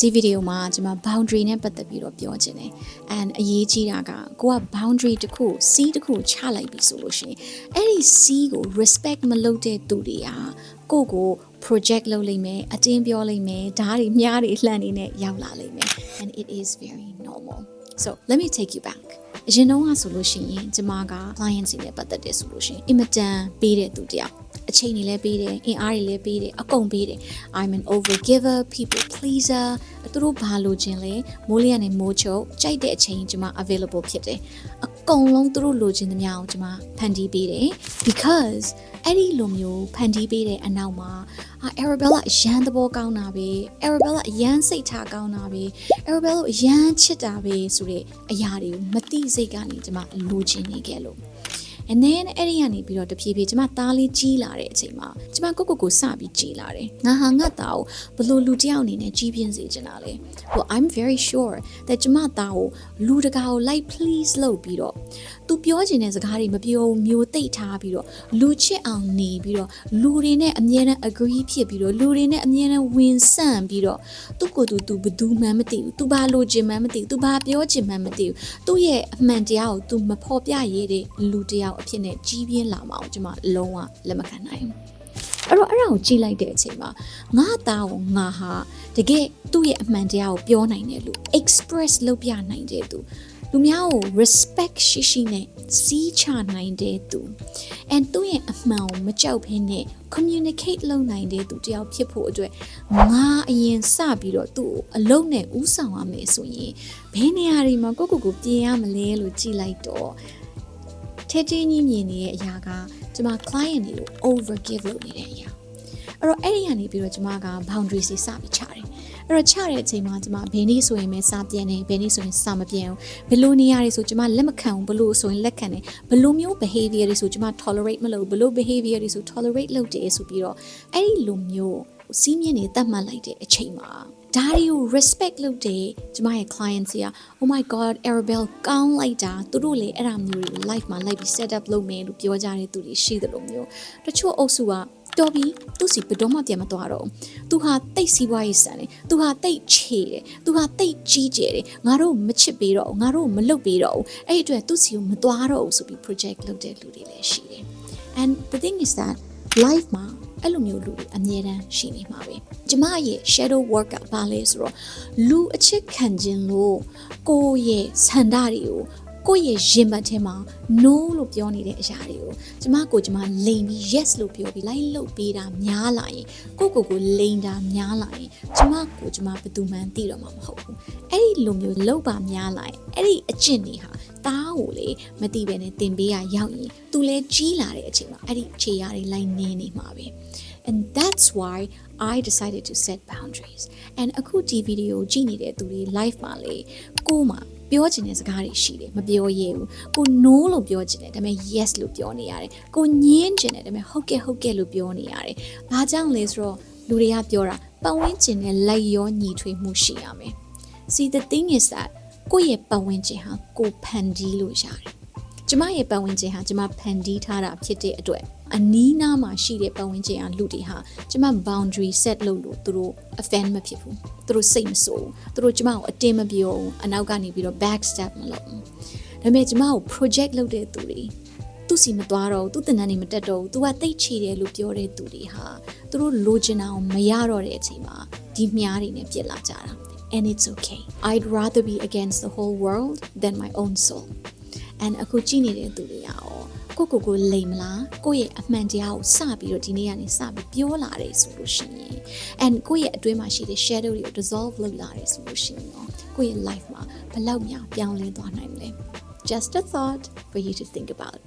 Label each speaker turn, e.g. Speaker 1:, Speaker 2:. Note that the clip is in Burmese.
Speaker 1: ဒီဗီဒီယိုမှာကျွန်မ boundary နဲ့ပတ်သက်ပြီးတော့ပြောချင်တယ် and အရေးကြီးတာကကိုက boundary တစ်ခု C တစ်ခုချလိုက်ပြီဆိုလို့ရှိရင်အဲ့ဒီ C ကို respect မလုပ်တဲ့သူတွေဟာကိုယ့်ကို project လုပ်လိမ့်မယ်အတင်းပြောလိမ့်မယ်ဓာတ်တွေမြားတွေလှန်နေနဲ့ရောက်လာလိမ့်မယ် and it is very normal so let me take you back အရင်တော့ကဆိုလို့ရှိရင်ကျမက client တွေနဲ့ပတ်သက်တယ်ဆိုလို့ရှိရင်အင်မတန်ပေးတဲ့သူတယောက်အ ချိန်တွေလည်းပေးတယ်အင်အားတွေလည်းပေးတယ်အကုန်ပေးတယ် I'm an overgiver people pleaser သူတို့ဘာလိုချင်လဲမိုးလေးကနေမိုးချုပ်ကြိုက်တဲ့အချိန်ကျမ available ဖြစ်တယ်အကုန်လုံးသူတို့လိုချင်သမျှကိုကျမဖန်တီးပေးတယ် because အဲ့ဒီလိုမျိုးဖန်တီးပေးတဲ့အနောက်မှာအာ Arabella အရန်သဘောကောင်းတာပဲ Arabella အရန်စိတ်ထားကောင်းတာပဲ Arabella ကိုအရန်ချစ်တာပဲဆိုတဲ့အရာတွေကိုမသိစိတ်ကနေကျမလိုချင်နေခဲ့လို့ and then အဲ့ဒီကနေပြီးတော့တဖြည်းဖြည်းကျမသားလေးကြီးလာတဲ့အချိန်မှာကျမကိုကိုကိုစပြီးကြီးလာတယ်ငါဟာငါသားကိုဘလို့လူတစ်ယောက်အနေနဲ့ကြီးပြင်းစေချင်တာလေ well i'm very sure that ကျမသားကိုလူတကာကို like please လုပ်ပြီးတော့သူပြောချင်တဲ့စကားတွေမပြောမျိုးသိပ်ထားပြီးတော့လူချစ်အောင်နေပြီးတော့လူတွေနဲ့အမြဲတမ်း agree ဖြစ်ပြီးတော့လူတွေနဲ့အမြဲတမ်းဝင်ဆန့်ပြီးတော့သူ့ကိုယ်သူသူဘယ်သူမှန်းမသိဘူးသူဘာလိုချင်မှန်းမသိဘူးသူဘာပြောချင်မှန်းမသိဘူးသူ့ရဲ့အမှန်တရားကိုသူမဖော်ပြရတဲ့လူတစ်ယောက်အဖြစ်နဲ့ကြီးပြင်းလာမအောင်ကျွန်မလုံးဝလက်မခံနိုင်ဘူးအဲ့တော့အဲ့ဒါကိုကြည့်လိုက်တဲ့အချိန်မှာငါသားကိုငါဟာတကယ်သူ့ရဲ့အမှန်တရားကိုပြောနိုင်တယ်လို့ express လုပ်ပြနိုင်တဲ့သူလူများကို respect ရှိရှိနဲ့စီးချနိုင်တဲ့သူ and သူ့ရဲ့အမှန်ကိုမကြောက်ဘဲနဲ့ communicate လုပ်နိုင်တဲ့သူတယောက်ဖြစ်ဖို့အတွက်ငါအရင်စပြီးတော့သူ့ကိုအလုံးနဲ့ဥဆောင်ရမယ်ဆိုရင်ဘယ်နေရာတွေမှာကိုယ့်ကိုယ်ကိုပြင်ရမလဲလို့ကြည့်လိုက်တော့ ထဲထဲကြီးမြင်နေတဲ့အရာကကျမ client တွေကို over give လုပ်နေတဲ့အရာအဲ့တော့အဲ့ဒီကနေပြီးတော့ကျမက boundaries တွေစပြီးချတယ်အဲ့တော့ချတဲ့အချိန်မှာကျမဘယ်နည်းဆိုရင်ပဲစာပြန်နေဘယ်နည်းဆိုရင်စာမပြန်ဘူးဘယ်လိုနေရာတွေဆိုကျမလက်မခံဘူးဘယ်လိုဆိုရင်လက်ခံတယ်ဘယ်လိုမျိုး behavior တွေဆိုကျမ tolerate မလုပ်ဘူးဘယ်လို behavior တွေဆို tolerate လုပ်တယ်ဆိုပြီးတော့အဲ့ဒီလိုမျိုး စီးမြင့်နေတတ်မှတ်လိုက်တဲ့အချိန်မှာဒါတွေကို respect လုပ်တယ်ကျမရဲ့ clients တွေက oh my god Arabel ကောင်းလိုက်တာသူတို့လည်းအဲ့ဒါမျိုးတွေကို live မှာ live ပြီး set up လုပ်မယ်လို့ပြောကြတဲ့သူတွေရှိတယ်လို့မျိုးတချို့အုပ်စုကတော်ပြီသူစီဘယ်တော့မှပြန်မသွားတော့ဘူးသူဟာတိတ်စီးပွားရေးဆန်တယ်သူဟာတိတ်ချေတယ်သူဟာတိတ်ကြီးကျယ်တယ်ငါတို့မချစ်ပေးတော့ဘူးငါတို့မလုပ်ပေးတော့ဘူးအဲ့ဒီအတွက်သူစီကိုမသွားတော့ဘူးဆိုပြီး project လုပ်တဲ့လူတွေလည်းရှိတယ် and the thing is that life မှာ အဲ့လိုမျိုးလူတွေအမြဲတမ်းရှိနေမှာပဲကျမရဲ့ shadow work ကဘာလဲဆိုတော့လူအချစ်ခံခြင်းလို့ကိုယ့်ရဲ့ဆန္ဒတွေကို ကိုယ့်ရဲ့ရင်ပတ်ထဲမှာ no လို့ပြောနေတဲ့အရာတွေကိုကျမကိုကျမလိန်ပြီး yes လို့ပြောပြီးလိုက်လုပ်ပေးတာများလာရင်ကိုယ့်ကိုယ်ကိုလိန်တာများလာရင်ကျမကိုကျမဘယ်သူမှန်းသိတော့မှာမဟုတ်ဘူးအဲ့ဒီလိုမျိုးလောက်ပါများလာရင်အဲ့ဒီအကျင့်တွေဟာတားကိုလေမသိပဲနဲ့တင်ပေးရရောက်ရင်သူလဲကြီးလာတဲ့အချိန်မှာအဲ့ဒီခြေရာတွေလိုက်နင်းနေမှာပဲ and that's why I decided to set boundaries and အခုဒီဗီဒီယိုကြည့်နေတဲ့သူတွေ live မှာလေကိုမှ ပြောချင်တဲ့စကားတွေရှိတယ်မပြောရဘူးကို no လို့ပြောချင်တယ်ဒါပေမဲ့ yes လို့ပြောနေရတယ်ကိုညင်းချင်တယ်ဒါပေမဲ့ဟုတ်ကဲ့ဟုတ်ကဲ့လို့ပြောနေရတယ်ဘာကြောင့်လဲဆိုတော့လူတွေကပြောတာပတ်ဝန်းကျင်နဲ့လိုက်ရောညီထွေမှုရှိရမယ် see the thing is that ကိုယ့်ရဲ့ပတ်ဝန်းကျင်ဟာကိုဖန်တီးလို့ရတယ် ကျမရဲ့ပတ်ဝန်းကျင်ဟာကျမဖန်တီးထားတာဖြစ်တဲ့အတွက်အနီးနားမှာရှိတဲ့ပတ်ဝန်းကျင်ကလူတွေဟာကျမ boundary set လုပ်လို့သူတို့ offend မဖြစ်ဘူးသူတို့စိတ်မဆိုးဘူးသူတို့ကျမကိုအတင်းမပြောဘူးအနောက်ကနေပြီးတော့ back step မလုပ်ဘူးဒါပေမဲ့ကျမကို project လုပ်တဲ့သူတွေသူစီမသွားတော့ဘူးသူတင်တန်းနေမတက်တော့ဘူးသူကတိတ်ချီတယ်လို့ပြောတဲ့သူတွေဟာသူတို့လိုချင်တာကိုမရတော့တဲ့အချိန်မှာဒီမြားတွေနဲ့ပြစ်လာကြတာ and it's okay i'd rather be against the whole world than my own soul and အခုကြည့်နေတဲ့သူတွေရောကိုကိုကိုလိမ်မလားကိုယ့်ရဲ့အမှန်တရားကိုစပြီးတော့ဒီနေ့ကနေစပြီးပြောလာတယ်ဆိုလို့ရှိရင် and ကိုယ့်ရဲ့အတွင်းမှာရှိတဲ့ shadow တွေကို dissolve လုပ်လာတယ်ဆိုလို့ရှိရင်တော့ကိုယ့်ရဲ့ life မှာဘယ်လောက်များပြောင်းလဲသွားနိုင်မလဲ just a thought for you to think about